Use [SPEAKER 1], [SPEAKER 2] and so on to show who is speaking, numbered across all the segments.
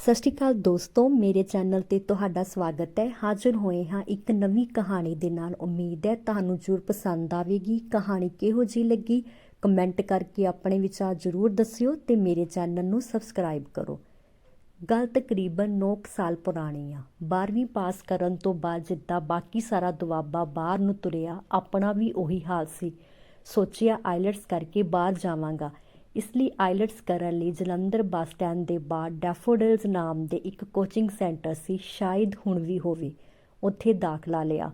[SPEAKER 1] ਸਤਿ ਸ਼੍ਰੀ ਅਕਾਲ ਦੋਸਤੋ, ਮੇਰੇ ਚੈਨਲ ਤੇ ਤੁਹਾਡਾ ਸਵਾਗਤ ਹੈ। ਹਾਜ਼ਰ ਹੋਏ ਹਾਂ ਇੱਕ ਨਵੀਂ ਕਹਾਣੀ ਦੇ ਨਾਲ। ਉਮੀਦ ਹੈ ਤੁਹਾਨੂੰ ਜ਼ਰੂਰ ਪਸੰਦ ਆਵੇਗੀ। ਕਹਾਣੀ ਕਿਹੋ ਜੀ ਲੱਗੀ? ਕਮੈਂਟ ਕਰਕੇ ਆਪਣੇ ਵਿਚਾਰ ਜ਼ਰੂਰ ਦੱਸਿਓ ਤੇ ਮੇਰੇ ਚੈਨਲ ਨੂੰ ਸਬਸਕ੍ਰਾਈਬ ਕਰੋ। ਗੱਲ ਤਕਰੀਬਨ 9 ਸਾਲ ਪੁਰਾਣੀ ਆ। 12ਵੀਂ ਪਾਸ ਕਰਨ ਤੋਂ ਬਾਅਦ ਜਿੱਦਾਂ ਬਾਕੀ ਸਾਰਾ ਦੁਆਬਾ ਬਾਹਰ ਨੂੰ ਤੁਰਿਆ, ਆਪਣਾ ਵੀ ਉਹੀ ਹਾਲ ਸੀ। ਸੋਚਿਆ, ਆਈਲਟਸ ਕਰਕੇ ਬਾਹਰ ਜਾਵਾਂਗਾ। ਇਸ ਲਈ ਆਈਲਟਸ ਕਰਨ ਲਈ ਜਲੰਧਰ ਬੱਸ ਸਟੈਂਡ ਦੇ ਬਾਹਰ ਡੈਫੋਡਿਲਸ ਨਾਮ ਦੇ ਇੱਕ ਕੋਚਿੰਗ ਸੈਂਟਰ ਸੀ, ਸ਼ਾਇਦ ਹੁਣ ਵੀ ਹੋਵੇ, ਉੱਥੇ ਦਾਖਲਾ ਲਿਆ।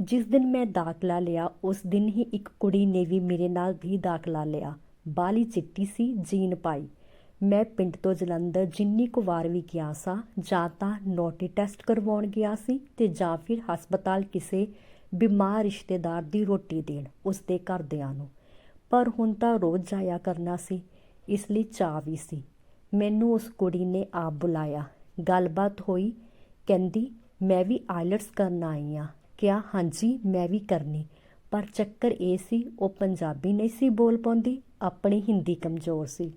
[SPEAKER 1] ਜਿਸ ਦਿਨ ਮੈਂ ਦਾਖਲਾ ਲਿਆ, ਉਸ ਦਿਨ ਹੀ ਇੱਕ ਕੁੜੀ ਨੇ ਵੀ ਮੇਰੇ ਨਾਲ ਵੀ ਦਾਖਲਾ ਲਿਆ। ਬਾਲੀ ਚਿੱਟੀ ਸੀ, ਜੀਨ ਪਾਈ। ਮੈਂ ਪਿੰਡ ਤੋਂ ਜਲੰਧਰ ਜਿੰਨੀ ਕੁ ਵਾਰ ਵੀ ਗਿਆ ਸਾਂ, ਜਾਂ ਤਾਂ ਨੋਟੀ ਟੈਸਟ ਕਰਵਾਉਣ ਗਿਆ ਸੀ, ਤੇ ਜਾਂ ਫਿਰ ਹਸਪਤਾਲ ਕਿਸੇ ਬਿਮਾਰ ਰਿਸ਼ਤੇਦਾਰ ਦੀ ਰੋਟੀ ਦੇਣ ਉਸ ਦੇ ਘਰਦਿਆਂ ਨੂੰ। ਪਰ ਹੁਣ ਤਾਂ ਰੋਜ਼ ਜਾਇਆ ਕਰਨਾ ਸੀ, ਇਸ ਲਈ ਚਾਅ ਵੀ ਸੀ। ਮੈਨੂੰ ਉਸ ਕੁੜੀ ਨੇ ਆਪ ਬੁਲਾਇਆ। ਗੱਲਬਾਤ ਹੋਈ, ਕਹਿੰਦੀ, ਮੈਂ ਵੀ ਆਇਲਟਸ ਕਰਨ ਆਈ ਆ। ਕਿਹਾ, ਹਾਂਜੀ, ਮੈਂ ਵੀ ਕਰਨੀ। ਪਰ ਚੱਕਰ ਇਹ ਸੀ, ਉਹ ਪੰਜਾਬੀ ਨਹੀਂ ਸੀ ਬੋਲ ਪਾਉਂਦੀ, ਆਪਣੀ ਹਿੰਦੀ ਕਮਜ਼ੋਰ ਸੀ।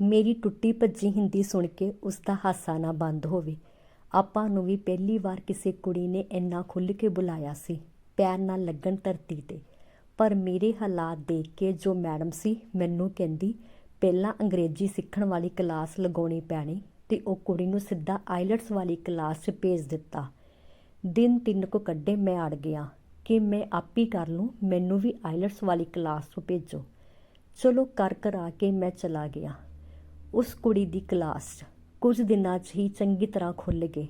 [SPEAKER 1] ਮੇਰੀ ਟੁੱਟੀ ਭੱਜੀ ਹਿੰਦੀ ਸੁਣ ਕੇ ਉਸ ਦਾ ਹਾਸਾ ਨਾ ਬੰਦ ਹੋਵੇ। ਆਪਾਂ ਨੂੰ ਵੀ ਪਹਿਲੀ ਵਾਰ ਕਿਸੇ ਕੁੜੀ ਨੇ ਇੰਨਾ ਖੁੱਲ੍ਹ ਕੇ ਬੁਲਾਇਆ ਸੀ, ਪੈਰ ਨਾਲ ਲੱਗਣ ਧਰਤੀ ਤੇ। ਪਰ ਮੇਰੇ ਹਾਲਾਤ ਦੇਖ ਕੇ ਜੋ ਮੈਡਮ ਸੀ, ਮੈਨੂੰ ਕਹਿੰਦੀ, ਪਹਿਲਾਂ ਅੰਗਰੇਜ਼ੀ ਸਿੱਖਣ ਵਾਲੀ ਕਲਾਸ ਲਗਾਉਣੀ ਪੈਣੀ ਤੇ ਉਹ ਕੁੜੀ ਨੂੰ ਸਿੱਧਾ ਆਈਲਟਸ ਵਾਲੀ ਕਲਾਸ 'ਚ ਭੇਜ ਦਿੱਤਾ। ਦਿਨ ਤਿੰਨ ਕੋ ਕੱਢੇ ਮੈਂ ਅੜ ਗਿਆ ਕਿ ਮੈਂ ਆਪ ਹੀ ਕਰ ਲੂੰ, ਮੈਨੂੰ ਵੀ ਆਈਲਟਸ ਵਾਲੀ ਕਲਾਸ 'ਚ ਭੇਜੋ। ਚਲੋ ਕਰ ਕਰਾ ਕੇ ਮੈਂ ਚਲਾ ਗਿਆ ਉਸ ਕੁੜੀ ਦੀ ਕਲਾਸ 'ਚ। ਕੁਝ ਦਿਨਾਂ 'ਚ ਹੀ ਚੰਗੀ ਤਰ੍ਹਾਂ ਖੁੱਲ ਗਏ।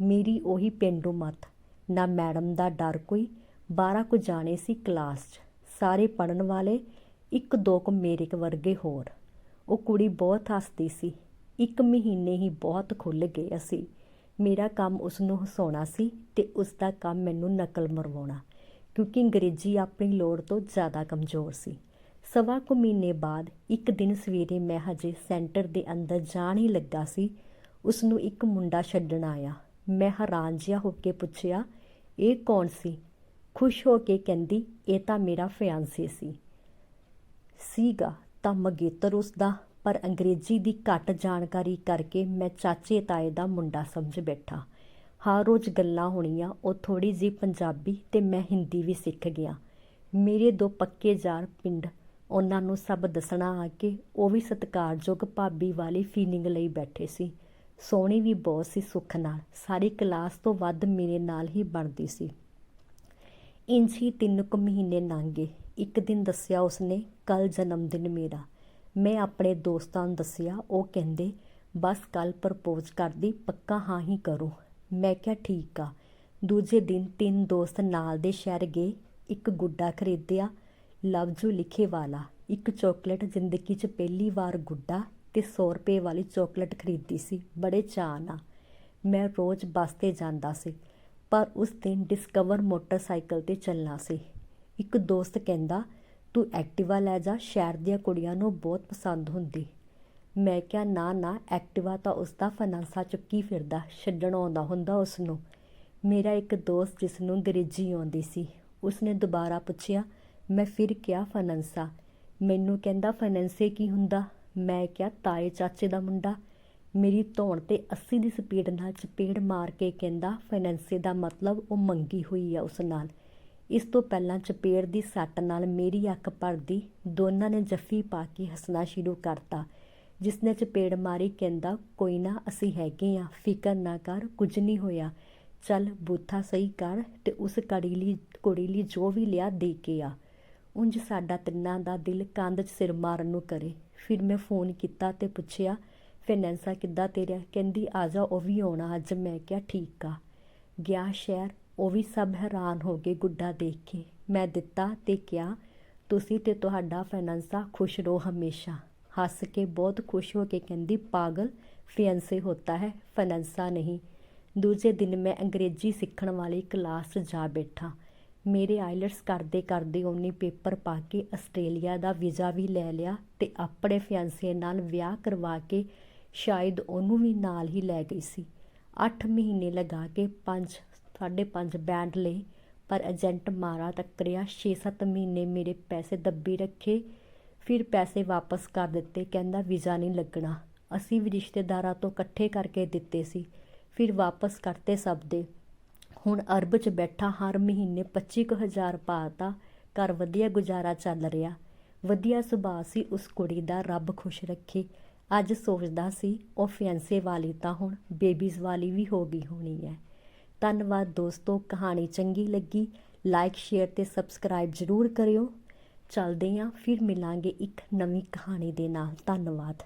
[SPEAKER 1] ਮੇਰੀ ਉਹੀ ਪਿੰਡੂ ਮੱਤ, ਨਾ ਮੈਡਮ ਦਾ ਡਰ ਕੋਈ 12 ਕੁ ਜਾਣੇ ਸੀ ਕਲਾਸ 'ਚ। ਸਾਰੇ ਪੜਨ ਵਾਲੇ ਇੱਕ ਦੋ ਕੁ ਮੇਰੇ ਕੁ ਵਰਗੇ ਹੋਰ। ਉਹ ਕੁੜੀ ਬਹੁਤ ਹੱਸਦੀ ਸੀ। ਇੱਕ ਮਹੀਨੇ ਹੀ ਬਹੁਤ ਖੁੱਲ ਗਏ ਅਸੀਂ। ਮੇਰਾ ਕੰਮ ਉਸ ਨੂੰ ਹਸਾਉਣਾ ਸੀ ਤੇ ਉਸ ਦਾ ਕੰਮ ਮੈਨੂੰ ਨਕਲ ਮਰਵਾਉਣਾ, ਕਿਉਂਕਿ ਅੰਗਰੇਜ਼ੀ ਆਪਣੀ ਲੋੜ ਤੋਂ ਜ਼ਿਆਦਾ ਕਮਜ਼ੋਰ ਸੀ। ਸਵਾ ਕੁ ਮਹੀਨੇ ਬਾਅਦ ਇੱਕ ਦਿਨ ਸਵੇਰੇ ਮੈਂ ਹਜੇ ਸੈਂਟਰ ਦੇ ਅੰਦਰ ਜਾਣ ਹੀ ਲੱਗਾ ਸੀ। ਉਸ ਨੂੰ ਇੱਕ ਮੁੰਡਾ ਛੱਡਣ ਆਇਆ। ਮੈਂ ਹੈਰਾਨ ਜਿਹਾ ਹੋ ਕੇ ਪੁੱਛਿਆ, ਇਹ ਕੌਣ ਸੀ? ਖੁਸ਼ ਹੋ ਕੇ ਕਹਿੰਦੀ, ਇਹ ਤਾਂ ਮੇਰਾ ਫਿਆਂਸੀ ਸੀ। ਸੀਗਾ ਤਾਂ ਮਗੇਤਰ ਉਸ ਦਾ ਪਰ ਅੰਗਰੇਜ਼ੀ ਦੀ ਘੱਟ ਜਾਣਕਾਰੀ ਕਰਕੇ ਮੈਂ ਚਾਚੇ ਤਾਏ ਦਾ ਮੁੰਡਾ ਸਮਝ ਬੈਠਾ। ਹਰ ਰੋਜ਼ ਗੱਲਾਂ ਹੋਣੀਆਂ, ਉਹ ਥੋੜੀ ਜੀ ਪੰਜਾਬੀ ਤੇ ਮੈਂ ਹਿੰਦੀ ਵੀ ਸਿੱਖ ਗਿਆ। ਮੇਰੇ ਦੋ ਪੱਕੇ ਯਾਰ ਪਿੰਡ, ਉਹਨਾਂ ਨੂੰ ਸਭ ਦੱਸਣਾ ਆ ਕੇ ਉਹ ਵੀ ਸਤਿਕਾਰਯੋਗ ਭਾਬੀ ਵਾਲੀ ਫੀਲਿੰਗ ਲਈ ਬੈਠੇ ਸੀ। ਸੋਹਣੀ ਵੀ ਬਹੁਤ ਸੀ, ਸੁੱਖ ਨਾਲ। ਸਾਰੀ ਕਲਾਸ ਤੋਂ ਵੱਧ ਮੇਰੇ ਨਾਲ ਹੀ ਬਣਦੀ ਸੀ। ਇੰਝ ਹੀ ਤਿੰਨ ਕੁ ਮਹੀਨੇ ਲੰਘੇ। ਇੱਕ ਦਿਨ ਦੱਸਿਆ ਉਸਨੇ ਕੱਲ ਜਨਮ ਦਿਨ ਮੇਰਾ। ਮੈਂ ਆਪਣੇ ਦੋਸਤਾਂ ਨੂੰ ਦੱਸਿਆ, ਉਹ ਕਹਿੰਦੇ, ਬਸ ਕੱਲ ਪ੍ਰਪੋਜ਼ ਕਰਦੀ, ਪੱਕਾ ਹਾਂ ਹੀ ਕਰੋ। ਮੈਂ ਕਿਹਾ, ਠੀਕ ਆ। ਦੂਜੇ ਦਿਨ ਤਿੰਨ ਦੋਸਤ ਨਾਲ ਦੇ ਸ਼ਹਿਰ ਗਏ। ਇੱਕ ਗੁੱਡਾ ਖਰੀਦਿਆ ਲਵਜੂ ਲਿਖੇ ਵਾਲਾ। ਇੱਕ ਚਾਕਲੇਟ ਜ਼ਿੰਦਗੀ 'ਚ ਪਹਿਲੀ ਵਾਰ ਗੁੱਡਾ ਤੇ 100 ਰੁਪਏ ਵਾਲੀ ਚਾਕਲੇਟ ਖਰੀਦੀ ਸੀ। ਬੜੇ ਚਾਅ ਨਾਲ। ਮੈਂ ਰੋਜ਼ ਬੱਸ ਤੇ ਜਾਂਦਾ ਸੀ। ਪਰ ਉਸ ਦਿਨ ਡਿਸਕਵਰ ਮੋਟਰਸਾਈਕਲ ਤੇ ਚੱਲਣਾ ਸੀ। ਇੱਕ ਦੋਸਤ ਕਹਿੰਦਾ, ਤੂੰ ਐਕਟਿਵਾ ਲੈ ਜਾ, ਸ਼ਹਿਰ ਦੀਆਂ ਕੁੜੀਆਂ ਨੂੰ ਬਹੁਤ ਪਸੰਦ ਹੁੰਦੀ। ਮੈਂ ਕਿਹਾ, ਨਾ ਨਾ, ਐਕਟਿਵਾ ਤਾਂ ਉਸ ਦਾ ਫਨਾਂਸਾ ਚੁੱਕੀ ਫਿਰਦਾ, ਛੱਡਣ ਆਉਂਦਾ ਹੁੰਦਾ ਉਸ ਨੂੰ। ਮੇਰਾ ਇੱਕ ਦੋਸਤ ਜਿਸ ਨੂੰ ਅੰਗਰੇਜ਼ੀ ਆਉਂਦੀ ਸੀ, ਉਸਨੇ ਦੁਬਾਰਾ ਪੁੱਛਿਆ, ਮੈਂ ਫਿਰ ਕਿਹਾ ਫਨੰਸਾ ਮੈਨੂੰ ਕਹਿੰਦਾ ਫਨੰਸੇ ਕੀ ਹੁੰਦਾ? ਮੈਂ ਕਿਹਾ, ਤਾਏ ਚਾਚੇ ਦਾ ਮੁੰਡਾ। ਮੇਰੀ ਧੌਣ ਤੇ 80 ਦੀ ਸਪੀਡ ਨਾਲ ਚਪੇੜ ਮਾਰ ਕੇ ਕਹਿੰਦਾ, ਫਾਈਨੈਂਸੇ ਦਾ ਮਤਲਬ ਉਹ ਮੰਗੀ ਹੋਈ ਆ ਉਸ ਨਾਲ। ਇਸ ਤੋਂ ਪਹਿਲਾਂ ਚਪੇੜ ਦੀ ਸੱਟ ਨਾਲ ਮੇਰੀ ਅੱਖ ਭਰਦੀ, ਦੋਨਾਂ ਨੇ ਜੱਫੀ ਪਾ ਕੇ ਹੱਸਣਾ ਸ਼ੁਰੂ ਕਰਤਾ, ਜਿਸ ਨੇ ਚਪੇੜ ਮਾਰੀ ਕਹਿੰਦਾ, ਕੋਈ ਨਾ, ਅਸੀਂ ਹੈਗੇ ਆ, ਫਿਕਰ ਨਾ ਕਰ, ਕੁਝ ਨਹੀਂ ਹੋਇਆ। ਚੱਲ, ਬੂਥਾ ਸਹੀ ਕਰ ਤੇ ਉਸ ਕੜੀ ਲਈ, ਕੁੜੀ ਲਈ ਜੋ ਵੀ ਲਿਆ ਦੇ ਕੇ ਆ। ਉਂਝ ਸਾਡਾ ਤਿੰਨਾਂ ਦਾ ਦਿਲ ਕੰਧ 'ਚ ਸਿਰ ਮਾਰਨ ਨੂੰ ਕਰੇ। ਫਿਰ ਮੈਂ ਫੋਨ ਕੀਤਾ ਤੇ ਪੁੱਛਿਆ ਫਾਈਨੈਂਸਾ ਕਿੱਦਾਂ ਤੇਰਿਆ ਕਹਿੰਦੀ, ਆ ਜਾ, ਉਹ ਵੀ ਆਉਣਾ ਅੱਜ। ਮੈਂ ਕਿਹਾ, ਠੀਕ ਆ। ਗਿਆ ਸ਼ਹਿਰ, ਉਹ ਵੀ ਸਭ ਹੈਰਾਨ ਹੋ ਗਏ ਗੁੱਡਾ ਦੇਖ ਕੇ। ਮੈਂ ਦਿੱਤਾ ਤੇ ਕਿਹਾ, ਤੁਸੀਂ ਤੇ ਤੁਹਾਡਾ ਫਾਈਨੈਂਸਾ ਖੁਸ਼ ਰਹੋ ਹਮੇਸ਼ਾ। ਹੱਸ ਕੇ ਬਹੁਤ ਖੁਸ਼ ਹੋ ਕੇ ਕਹਿੰਦੀ, ਪਾਗਲ ਫਿਆਂਸੇ ਹੋਤਾ ਹੈ ਫਾਈਨੈਂਸਾ ਨਹੀਂ। ਦੂਜੇ ਦਿਨ ਮੈਂ ਅੰਗਰੇਜ਼ੀ ਸਿੱਖਣ ਵਾਲੀ ਕਲਾਸ 'ਚ ਜਾ ਬੈਠਾ। ਮੇਰੇ ਆਈਲਟਸ ਕਰਦੇ ਕਰਦੇ ਉਹਨੇ ਪੇਪਰ ਪਾ ਕੇ ਆਸਟ੍ਰੇਲੀਆ ਦਾ ਵੀਜ਼ਾ ਵੀ ਲੈ ਲਿਆ ਤੇ ਆਪਣੇ ਫਿਆਂਸੇ ਨਾਲ ਵਿਆਹ ਕਰਵਾ ਕੇ ਸ਼ਾਇਦ ਉਹਨੂੰ ਵੀ ਨਾਲ ਹੀ ਲੈ ਗਈ ਸੀ। 8 ਮਹੀਨੇ ਲਗਾ ਕੇ 5 5.5 ਬੈਂਡ ਲਏ, ਪਰ ਏਜੰਟ ਮਾਰਾ ਟੱਕਰਿਆ 6-7 ਮਹੀਨੇ ਮੇਰੇ ਪੈਸੇ ਦੱਬੀ ਰੱਖੇ, ਫਿਰ ਪੈਸੇ ਵਾਪਸ ਕਰ ਦਿੱਤੇ, ਕਹਿੰਦਾ ਵੀਜ਼ਾ ਨਹੀਂ ਲੱਗਣਾ। ਅਸੀਂ ਵੀ ਰਿਸ਼ਤੇਦਾਰਾਂ ਤੋਂ ਇਕੱਠੇ ਕਰਕੇ ਦਿੱਤੇ ਸੀ, ਫਿਰ ਵਾਪਸ ਕਰਤੇ ਸਭ ਦੇ। ਹੁਣ ਅਰਬ 'ਚ ਬੈਠਾ, ਹਰ ਮਹੀਨੇ 25000 ਪਾਤਾ, ਘਰ ਵਧੀਆ ਗੁਜ਼ਾਰਾ ਚੱਲ ਰਿਹਾ। ਵਧੀਆ ਸੁਭਾਅ ਸੀ ਉਸ ਕੁੜੀ ਦਾ, ਰੱਬ ਖੁਸ਼ ਰੱਖੇ। ਅੱਜ ਸੋਚਦਾ ਸੀ, ਉਹ ਫਿਆਂਸੇ ਵਾਲੀ ਤਾਂ ਹੁਣ ਬੇਬੀਜ਼ ਵਾਲੀ ਵੀ ਹੋ ਗਈ ਹੋਣੀ ਹੈ। ਧੰਨਵਾਦ ਦੋਸਤੋ, ਕਹਾਣੀ ਚੰਗੀ ਲੱਗੀ ਲਾਈਕ ਸ਼ੇਅਰ ਤੇ ਸਬਸਕ੍ਰਾਈਬ ਜ਼ਰੂਰ ਕਰਿਓ। ਚੱਲਦੇ ਹਾਂ, ਫਿਰ ਮਿਲਾਂਗੇ ਇੱਕ ਨਵੀਂ ਕਹਾਣੀ ਦੇ ਨਾਲ। ਧੰਨਵਾਦ।